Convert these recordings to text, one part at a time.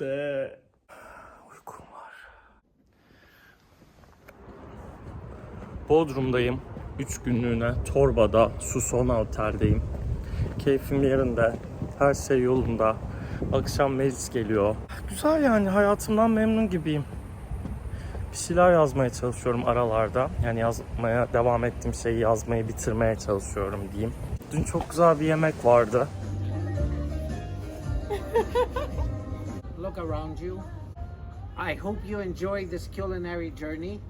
nerede? Uykum var. Bodrum'dayım. 3 günlüğüne Torba'da Susona Otel'deyim. Keyfim yerinde. Her şey yolunda. Akşam meclis geliyor. Güzel yani hayatımdan memnun gibiyim. Bir şeyler yazmaya çalışıyorum aralarda. Yani yazmaya devam ettiğim şeyi yazmayı bitirmeye çalışıyorum diyeyim. Dün çok güzel bir yemek vardı. look around you. I hope you enjoy this culinary journey.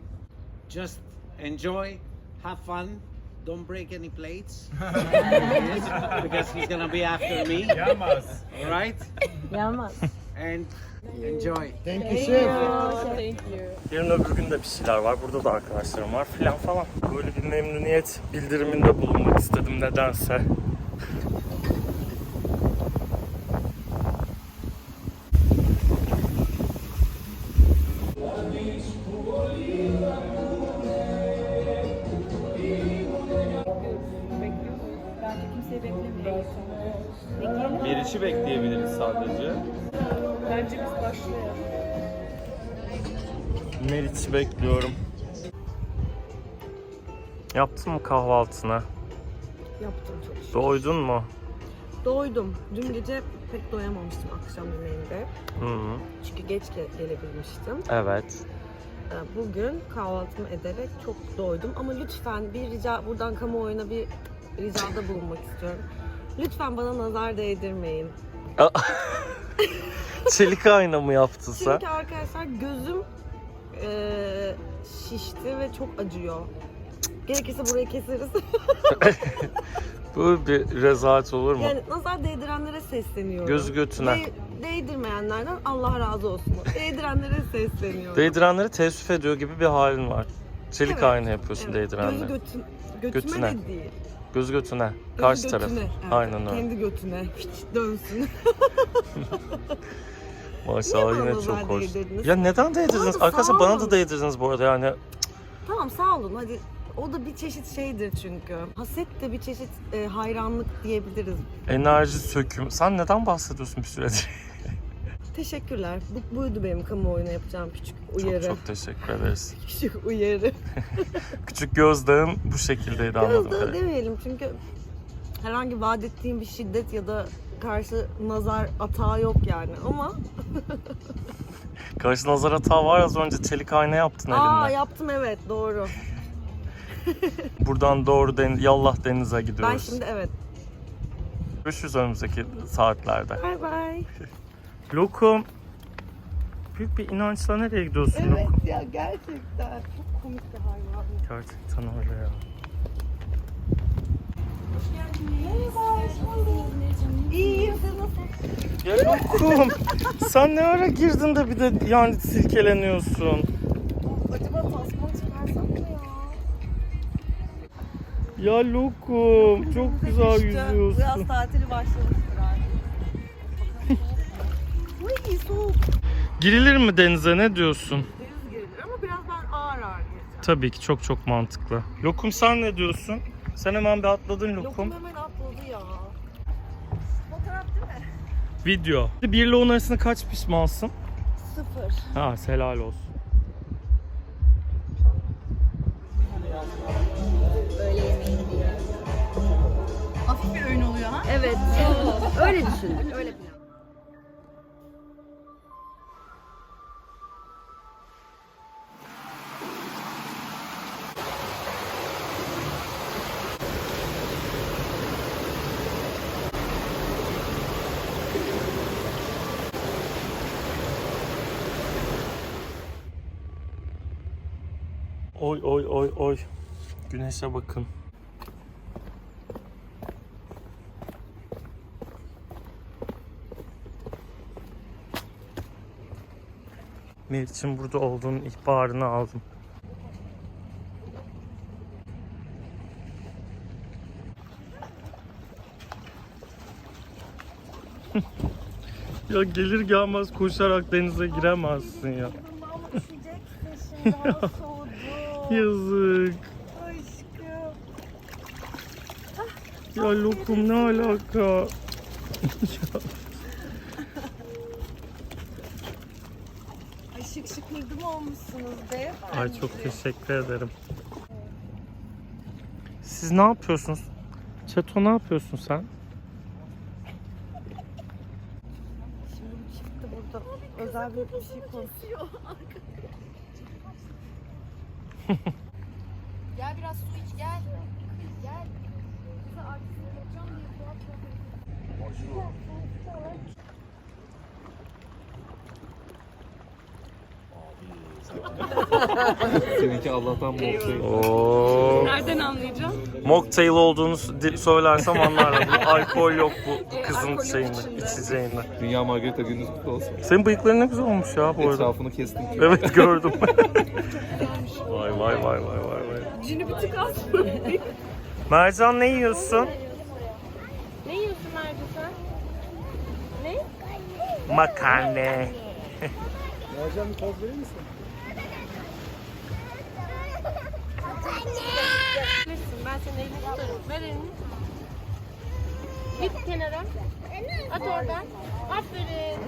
Just enjoy, have fun, don't break any plates. because he's gonna be after me. All right? Yanmaz. And enjoy. Yarın öbür gün de bir şeyler var. Burada da arkadaşlarım var filan falan. Böyle bir memnuniyet bildiriminde bulunmak istedim nedense. Kimseyi beklemeyelim. Meriç'i bekleyebiliriz sadece. Bence biz başlayalım. Meriç'i bekliyorum. Yaptın mı kahvaltını? Yaptım çok şükür. Doydun mu? Doydum. Dün gece pek doyamamıştım akşam yemeğinde. Hı hı. Çünkü geç ge- gelebilmiştim. Evet. Ee, Bugün kahvaltımı ederek çok doydum. Ama lütfen bir rica, buradan kamuoyuna bir ricada bulunmak istiyorum. Lütfen bana nazar değdirmeyin. Çelik ayna mı yaptın sen? Çünkü arkadaşlar gözüm eee, şişti ve çok acıyor. Gerekirse burayı keseriz. Bu bir rezalet olur mu? yani nazar değdirenlere sesleniyorum. Gözü götüne. Değ- değdirmeyenlerden Allah razı olsun. Değdirenlere sesleniyorum. Değdirenleri teessüf ediyor gibi bir halin var. Çelik Evet, ayna yapıyorsun Evet, değdirenleri. Gözü götün, götüme Götüne. de değil. Göz götüne. Karşı taraf. götüne. Evet, Aynen öyle. Kendi götüne. Hiç dönsün. Maşallah yine çok hoş. Ya neden değdirdiniz? Arkadaşlar bana da değdirdiniz bu arada yani. tamam sağ olun hadi. O da bir çeşit şeydir çünkü. Haset de bir çeşit e, hayranlık diyebiliriz. Enerji söküm. Sen neden bahsediyorsun bir süredir? Teşekkürler. Bu, buydu benim kamuoyuna yapacağım küçük çok uyarı. çok teşekkür ederiz. Küçük uyarı. Küçük gözdağım bu şekildeydi anladım. Gözdağı demeyelim çünkü herhangi vaat ettiğim bir şiddet ya da karşı nazar atağı yok yani ama Karşı nazar hata var az önce çelik ayna yaptın aa elinle. yaptım evet doğru. Buradan doğru den yallah denize gidiyoruz. Ben şimdi evet. Görüşürüz önümüzdeki saatlerde. Bay bay. Lokum. Büyük bir inançla nereye gidiyorsun Evet Lokum? ya gerçekten çok komik bir hayvan. Gerçekten öyle ya. İyiyim siz nasılsınız? Ya Lokum sen ne ara girdin de bir de yani silkeleniyorsun. Acaba tasma çıkarsam mı ya? Ya Lokum çok güzel yüzüyorsun. Biraz tatili başlamıştır soğuk. Girilir mi denize ne diyorsun? Deniz girilir ama biraz ben ağır ağır gireceğim. Tabii ki çok çok mantıklı. Lokum sen ne diyorsun? Sen hemen bir atladın Lokum. Lokum hemen atladı ya. Fotoğraf değil mi? Video. 1 ile 10 arasında kaç pişmansın? Sıfır. Ha helal olsun. Hafif bir öğün oluyor ha. Evet. Öyle düşündük. Öyle Oy oy oy oy. Güneşe bakın. Meriç'in burada olduğunun ihbarını aldım. ya gelir gelmez koşarak denize giremezsin ya. Yazık. Ya lokum ne alaka? şık şık hırdım olmuşsunuz beyefendi. Ay çok teşekkür ederim. Siz ne yapıyorsunuz? Çeto ne yapıyorsun sen? Şimdi çıktı burada özel bir bir şey konuşuyor. Seninki Allah'tan mocktail. Oo. Nereden anlayacağım? Mocktail olduğunu söylersem anlarım. Bu alkol yok bu kızın alkol yok şeyinde, içeceğinde. Dünya Margarita gününüz kutlu olsun. Senin bıyıkların ne güzel olmuş ya bu arada. Etrafını kestim. Evet gördüm. vay vay vay vay vay vay. Cini bir tık az. Mercan ne yiyorsun? ne yiyorsun Merve sen? Ne? Makarne. Nesin? Ben senin elini tutarım. Ver elini. Git kenara. At oradan. Aferin.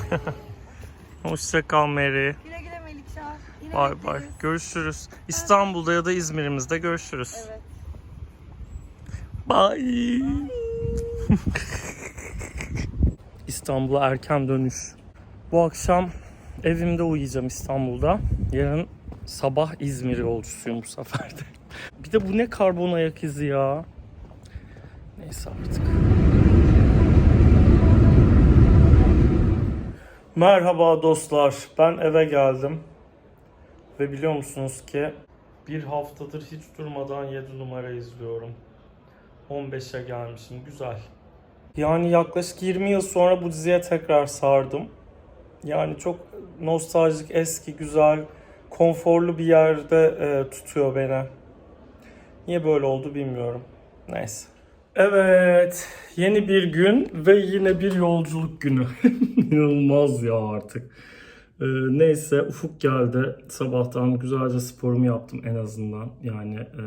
Hoşça kal Mary. Güle güle Melikşah. Yine Bay bekleriz. bay. Görüşürüz. İstanbul'da ya da İzmir'imizde görüşürüz. Evet. Bye. İstanbul'a erken dönüş. Bu akşam evimde uyuyacağım İstanbul'da. Yarın sabah İzmir yolcusuyum bu sefer de. Bir de bu ne karbon ayak izi ya. Neyse artık. Merhaba dostlar. Ben eve geldim. Ve biliyor musunuz ki bir haftadır hiç durmadan 7 numara izliyorum. 15'e gelmişim. Güzel. Yani yaklaşık 20 yıl sonra bu diziye tekrar sardım. Yani çok nostaljik, eski, güzel, konforlu bir yerde e, tutuyor beni. Niye böyle oldu bilmiyorum. Neyse. Evet, yeni bir gün ve yine bir yolculuk günü. İnanılmaz ya artık. Ee, neyse Ufuk geldi. Sabahtan güzelce sporumu yaptım en azından. Yani e,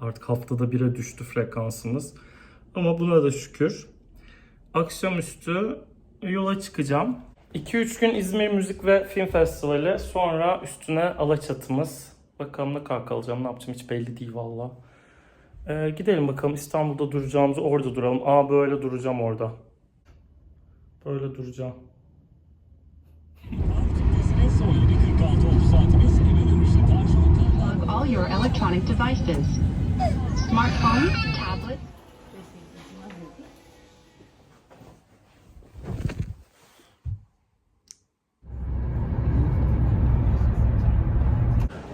artık haftada bire düştü frekansımız. Ama buna da şükür. Akşamüstü yola çıkacağım. 2-3 gün İzmir Müzik ve Film Festivali. Sonra üstüne Alaçatımız. Bakalım ne kadar kalacağım, ne yapacağım hiç belli değil valla. Ee, gidelim bakalım İstanbul'da duracağımızı orada duralım. Aa böyle duracağım orada. Böyle duracağım. Plug all your electronic devices. Smartphone, tablet,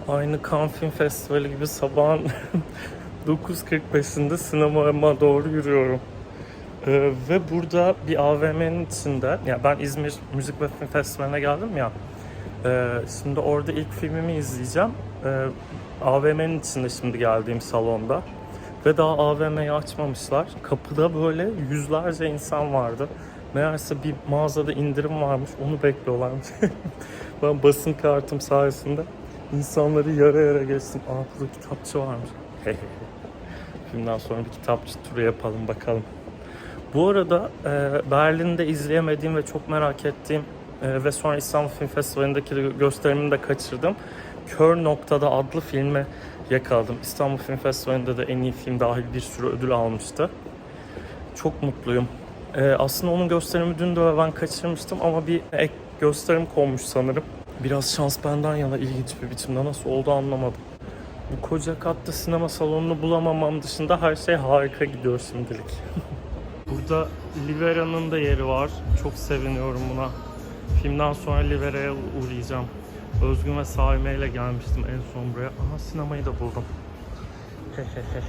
Aynı Cannes Film Festivali gibi sabahın 9.45'inde sinemama doğru yürüyorum. Ee, ve burada bir AVM'nin içinde, ya ben İzmir Müzik ve Film Festivali'ne geldim ya. Ee, şimdi orada ilk filmimi izleyeceğim. Ee, AVM'nin içinde şimdi geldiğim salonda. Ve daha AVM'yi açmamışlar. Kapıda böyle yüzlerce insan vardı. Meğerse bir mağazada indirim varmış, onu bekliyorlarmış. ben basın kartım sayesinde insanları yara yara geçtim. Aa burada kitapçı varmış. Filmden sonra bir kitapçı turu yapalım bakalım. Bu arada e, Berlin'de izleyemediğim ve çok merak ettiğim e, ve sonra İstanbul Film Festivali'ndeki de gösterimini de kaçırdım. Kör Noktada adlı filme yakaladım. İstanbul Film Festivali'nde de en iyi film dahil bir sürü ödül almıştı. Çok mutluyum. E, aslında onun gösterimi dün de ben kaçırmıştım ama bir ek gösterim konmuş sanırım. Biraz şans benden yana ilginç bir biçimde nasıl oldu anlamadım. Bu koca katlı sinema salonunu bulamamam dışında her şey harika gidiyor şimdilik. Burada Livera'nın da yeri var. Çok seviniyorum buna. Filmden sonra Livera'ya uğrayacağım. Özgün ve Saime ile gelmiştim en son buraya. Aha sinemayı da buldum. Hehehe.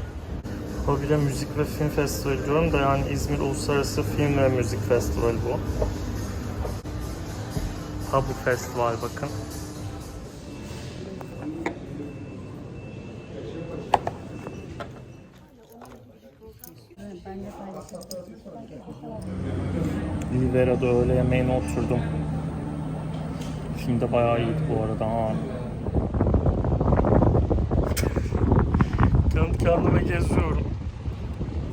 Habire Müzik ve Film Festivali diyorum da yani İzmir Uluslararası Film ve Müzik Festivali bu. Ha bu festival bakın. Livera'da öğle yemeğine oturdum. Film de bayağı iyiydi bu arada ha. Kendi kendime geziyorum.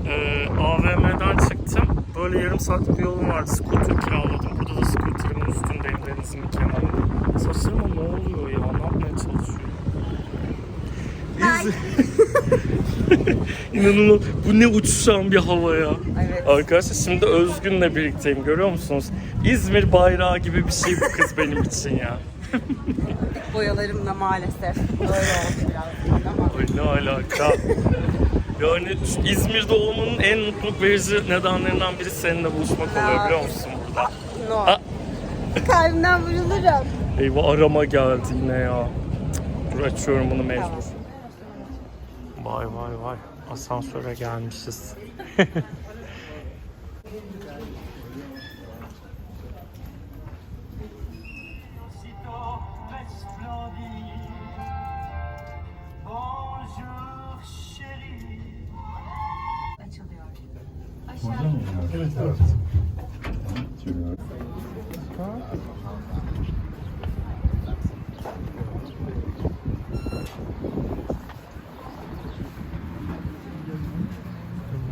Ee, AVM'den çıktım. Böyle yarım saatlik bir yolum vardı. Scooter kiraladım. Burada da scooter'ın üstündeyim denizin kenarında. Saçlarım Ne oluyor ya? Ne yapmaya çalışıyor? İz... İnanılmaz. Bu ne uçuşan bir hava ya. Evet. Arkadaşlar şimdi Özgün'le birlikteyim görüyor musunuz? İzmir bayrağı gibi bir şey bu kız benim için ya. Boyalarımla maalesef. Öyle oldu biraz ama. Ay ne alaka? Yani İzmir'de olmanın en mutluluk verici nedenlerinden biri seninle buluşmak oluyor biliyor musun burada? No. Ha. Kalbimden vurulurum. Eyvah arama geldi yine ya. Dur açıyorum bunu mecbur. Vay vay vay. Asansöre gelmişiz.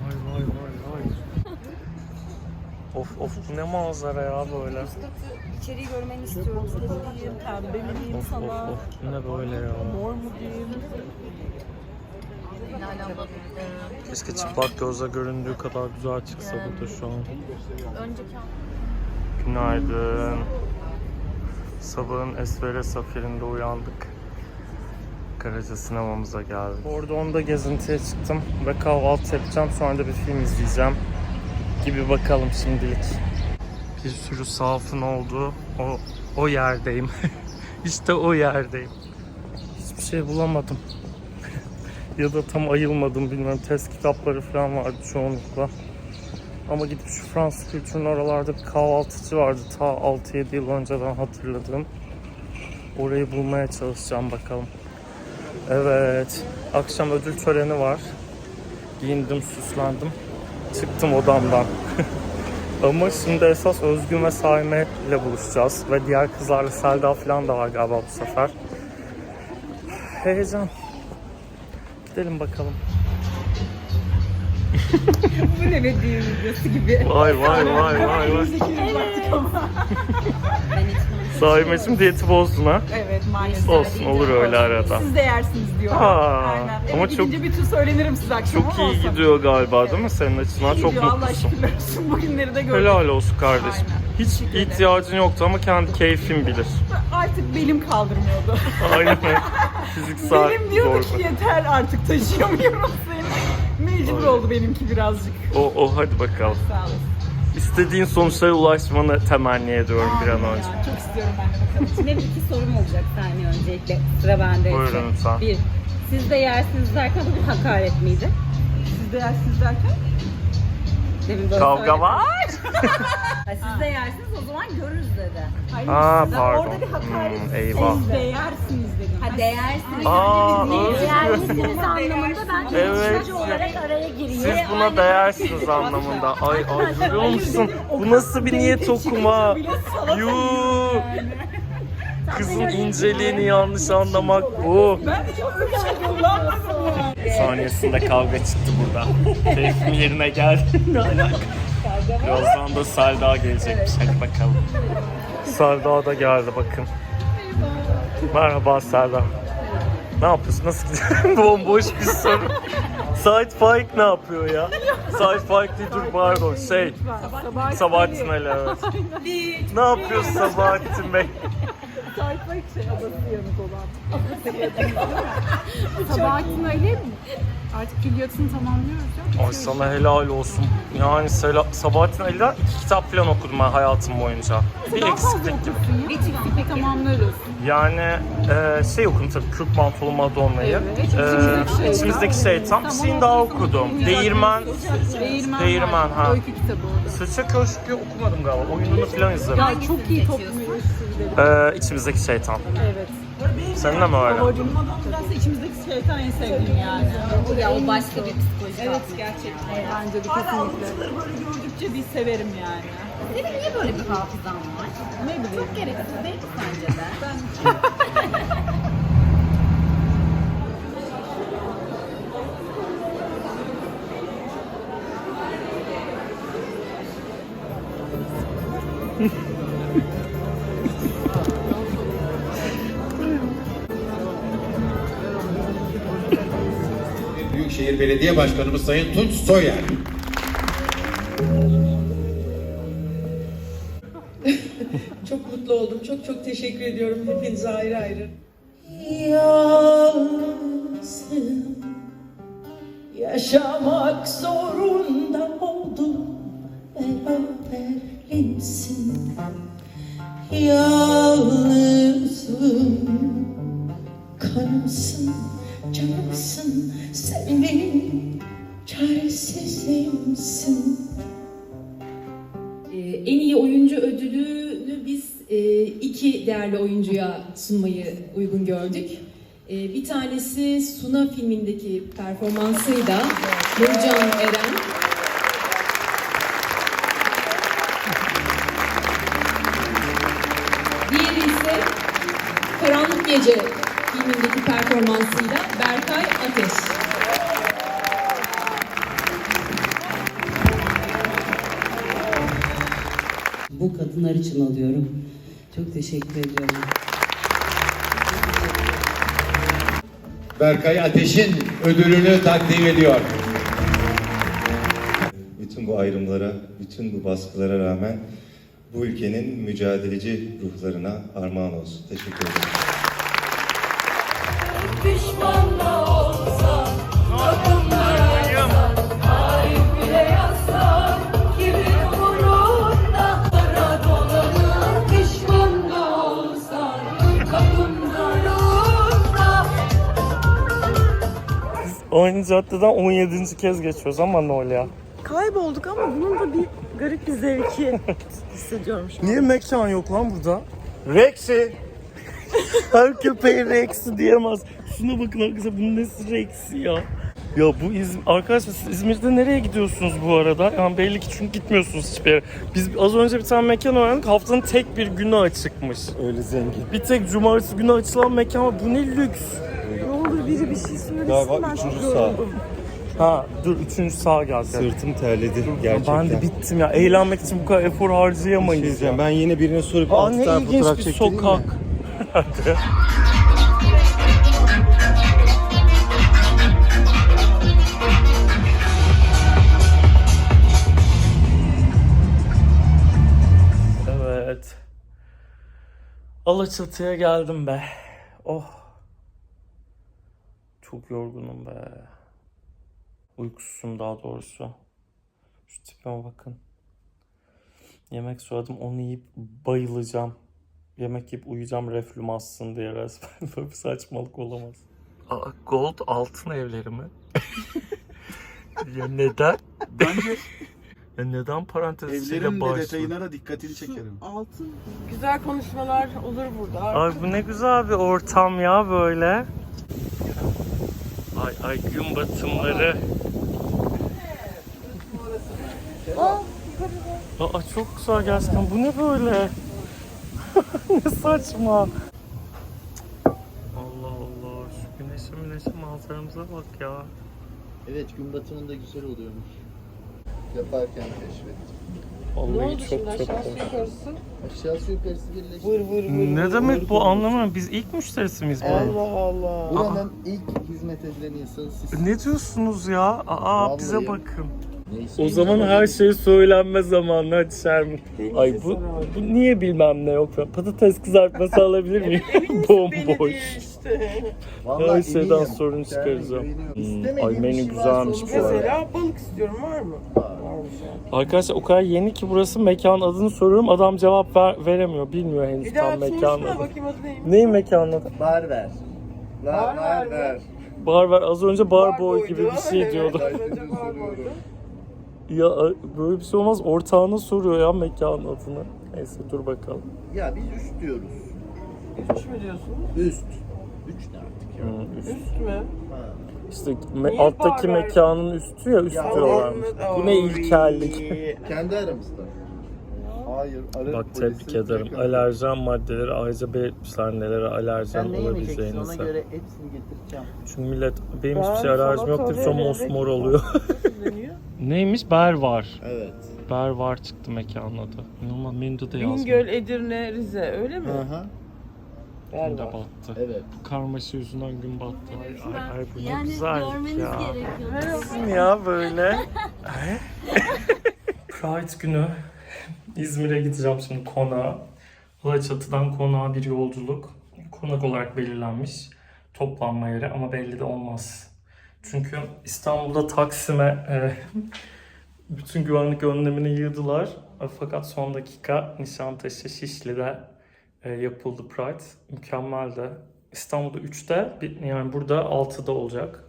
Vay vay vay vay. Of of ne manzara ya böyle. İçeriği görmeni istiyorum. Sarı diyeyim, pembe mi diyeyim Of of sana? of ne böyle ya. Mor mu diyeyim? Keşke çıplak gözle göründüğü kadar güzel çıksa bu da şu an. Günaydın. Sabahın esvere safirinde uyandık. Karaca sinemamıza geldik. Orada onda gezintiye çıktım ve kahvaltı yapacağım. Sonra da bir film izleyeceğim. Gibi bakalım şimdilik. Bir sürü sahafın olduğu o, o yerdeyim. işte o yerdeyim. Hiçbir şey bulamadım. ya da tam ayılmadım bilmiyorum. Test kitapları falan vardı çoğunlukla. Ama gidip şu Fransız kültürünün oralarda bir kahvaltıcı vardı. Ta 6-7 yıl önceden hatırladığım. Orayı bulmaya çalışacağım bakalım. Evet. Akşam ödül töreni var. Giyindim, süslendim. Çıktım odamdan. Ama şimdi esas Özgün ve Saime ile buluşacağız. Ve diğer kızlarla Selda falan da var galiba bu sefer. Heyecan. Gidelim bakalım. Bu ne be düğün videosu gibi. Vay vay vay vay vay. Saimeciğim diyeti bozdun ha. Evet maalesef. Olsun olur öyle arada. Siz de yersiniz diyor. Aa, Aynen. Eve ama gidince çok- bir tür söylenirim size akşam Çok ama iyi olsun. gidiyor galiba değil mi senin açından? İyi Çok gidiyor, Allah mutlusun. şükürler olsun. Bugünleri de gördüm. Helal olsun kardeşim. Aynen. Hiç Teşekkür ederim. ihtiyacın yoktu ama kendi keyfin bilir. Artık belim kaldırmıyordu. Aynen. Fiziksel belim diyordu zorluk. ki yeter artık taşıyamıyorum seni. Mecbur oldu benimki birazcık. O, o hadi bakalım. Sağ olasın. İstediğin sonuçlara ulaşmanı temenni ediyorum bir an önce. ya, Çok istiyorum ben de bakalım. Şimdi bir iki sorum olacak saniye öncelikle. Sıra bende. Buyurun lütfen. Bir, siz de yersiniz derken bu bir hakaret miydi? Siz de yersiniz derken? Demin böyle Kavga söyledim. var. Ha, siz de zaman görürüz dedi. Hayır, Aa, size pardon. orada bir hakaret. Hmm, eyvah. Siz de yersiniz dedim. Ha değersiniz. Aa, Özgür. Anlamında ben Evet. evet. olarak araya gireyim. Siz buna değersiniz anlamında. Ay ay görüyor musun? Bu nasıl bir niyet okuma? Yuu. Kızın inceliğini yanlış anlamak bu. Ben de çok öyle şey kullanmadım. Saniyesinde kavga çıktı burada. Keyfim yerine geldi. ne alaka? Birazdan da Selda gelecekmiş. Hadi bakalım. Selda da geldi bakın. Merhaba Selda. Ne yapıyorsun? Nasıl gidiyor? Bomboş bir soru. Said Faik ne yapıyor ya? Said Faik değil dur pardon şey. Sabahattin Ali evet. Ne yapıyorsun Sabahattin Bey? Sayfa şey adası yanık olan. Sabahattin öyle mi? Artık külliyatını tamamlıyoruz ya. Ay sana helal olsun. Yani Sela- Sabahattin Ali'den iki kitap falan okudum ben hayatım boyunca. Bir eksiklik gibi. Bir çiftlikle tamamlarız. Yani e, şey okudum tabii Kürk Mantolu Madonna'yı. Evet, içimizdeki E, şeytan. içimizdeki şeytan. Bir şeyini daha okudum. Değirmen. Değirmen, Değirmen, ha. O iki kitabı oldu. Sıça Köşkü okumadım galiba. Oyununu falan izledim. Ya çok iyi topluyor eleştirileri. E, içimizdeki şeytan. Evet. Senin de mi öyle? Favorim biraz da içimizdeki şeytan en sevdiğim yani. Ya o başka bir psikolojik Evet gerçekten. Bence de kesinlikle. Böyle gördükçe bir severim yani. Senin niye böyle bir hafızan var? Ne bileyim. Çok gereksiz değil mi sence de? Büyükşehir Belediye Başkanımız Sayın Tunç Soyer. Çok mutlu oldum. Çok çok teşekkür ediyorum hepinize ayrı ayrı. Yalnızım yaşamak zorunda oldum beraberliğimsin Yalnızım değerli oyuncuya sunmayı uygun gördük. Ee, bir tanesi Suna filmindeki performansıyla Nurcan Eren. Diğeri ise Karanlık Gece filmindeki performansıyla Berkay Ateş. Bu kadınlar için alıyorum. Çok teşekkür ediyorum. Berkay Ateş'in ödülünü takdim ediyor. Bütün bu ayrımlara, bütün bu baskılara rağmen bu ülkenin mücadeleci ruhlarına armağan olsun. Teşekkür ederim. Düşman Aynı caddeden 17. kez geçiyoruz ama ne oluyor? Kaybolduk ama bunun da bir garip bir zevki hissediyorum şu an. Niye mekan yok lan burada? Rex'i. Her köpeğe Rex'i diyemez. Şuna bakın arkadaşlar bunun nesi Rex'i ya? Ya bu İz... arkadaşlar siz İzmir'de nereye gidiyorsunuz bu arada? Yani belli ki çünkü gitmiyorsunuz hiçbir yere. Biz az önce bir tane mekan öğrendik. Haftanın tek bir günü açıkmış. Öyle zengin. Bir tek cumartesi günü açılan mekan var. Bu ne lüks. Olur biri bir şey söylesin Galiba ben çok üçüncü yoruldum. Ha dur üçüncü sağ geldi. Sırtım terledi gerçekten. Ben de bittim ya. Eğlenmek için bu kadar efor harcayamayız. Şey diyeceğim, ya. ben yine birine sorup Aa altı ne tane ilginç fotoğraf bir çektireyim mi? sokak. Hadi. Evet. Alaçatı'ya geldim be. Oh. Çok yorgunum be. Uykusuzum daha doğrusu. Şu tipime bakın. Yemek söyledim onu yiyip bayılacağım. Yemek yiyip uyuyacağım reflüm assın diye resmen. Böyle bir saçmalık olamaz. Aa, gold altın evleri mi? ya neden? Bence... ya neden parantezisiyle başlıyor? da dikkatini çekerim. Altın. Güzel konuşmalar olur burada. Ay bu ne güzel bir ortam ya böyle. Ay ay gün batımları. Aa çok güzel gerçekten. Bu ne böyle? ne saçma. Allah Allah. Şu güneşe güneşe manzaramıza bak ya. Evet gün batımında güzel oluyormuş. Yaparken keşfettim. Vallahi çok çok hoş. Aşağısı yukarısı birleşti. Vır vır vır. Ne demek bu anlamıyorum. Biz ilk müşterisi miyiz bu? Allah Allah. Buranın ilk hizmet edilen insanı siz. Ne diyorsunuz ya? Aa bize Vallahi. bakın. Neyse. O zaman her şey söylenme zamanı hadi Şermin. Ay bu, bu niye bilmem ne yok. Patates kızartması alabilir miyim? Bomboş. Vallahi Her şeyden sorun çıkaracağım. Hmm, ay menü şey güzelmiş bu arada. Mesela balık istiyorum var mı? Arkadaşlar o kadar yeni ki burası mekan adını soruyorum adam cevap ver, veremiyor. Bilmiyor henüz Bir daha tam mekan konuşma adı. bakayım adı neymiş? Neyin mekanı adı? Bar ver. Bar ver ver. Bar ver. Az önce bar, Bar boy gibi bir şey evet, diyordu. az önce bar boydu. Ya böyle bir şey olmaz. Ortağına soruyor ya mekan adını. Neyse dur bakalım. Ya biz üst diyoruz. Üç mü diyorsun? Üst. Üç ne artık ya? Üst mü? Ha. İşte me- Niye alttaki ver? mekanın üstü ya üst Ya diyorlarmış. Bu ne ilkellik. Kendi aramızda. Hayır. Bak polisi, tebrik ederim. tekrar- Alerjen maddeleri ayrıca belirtmişler nelere alerjen Sen ne yemeyeceksin ona olabileceğinize. göre hepsini getireceğim. Çünkü millet benim Ben hiçbir şey alerjim yok deyip sonra mosmor oluyor. Neymiş? Ber var. Evet. Ber var çıktı mekanın adı. İnanılmaz menüde de yazmıyor. Bingöl, Edirne, Rize öyle mi? Hı hı. Gün de battı. Evet. Bu karmaşa yüzünden gün battı. Ay, ay, ay bu ne Yani güzel görmeniz ya. gerekiyor. Nasılsın ya böyle? Pride günü İzmir'e gideceğim şimdi konağa. Alaçatı'dan konağa bir yolculuk. Konak olarak belirlenmiş toplanma yeri ama belli de olmaz. Çünkü İstanbul'da Taksim'e e, bütün güvenlik önlemini yığdılar. Fakat son dakika Nişantaşı Şişli'de e, yapıldı Pride. Mükemmeldi. İstanbul'da 3'te bir- yani burada 6'da olacak.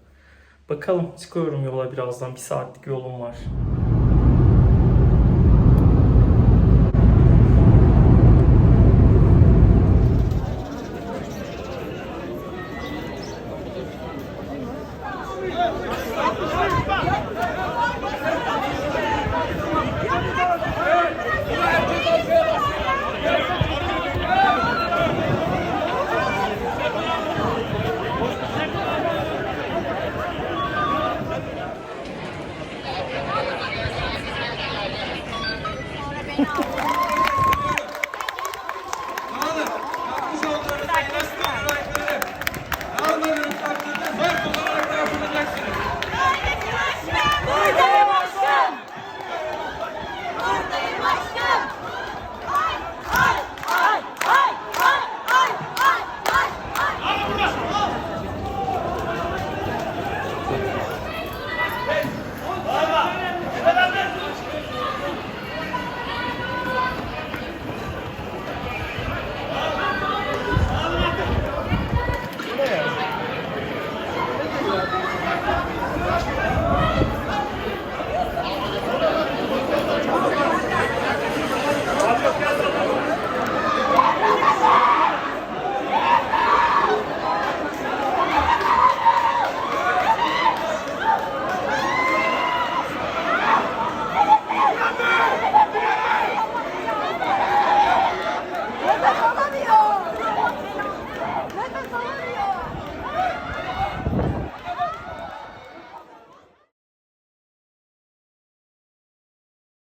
Bakalım çıkıyorum yola birazdan. Bir saatlik yolum var.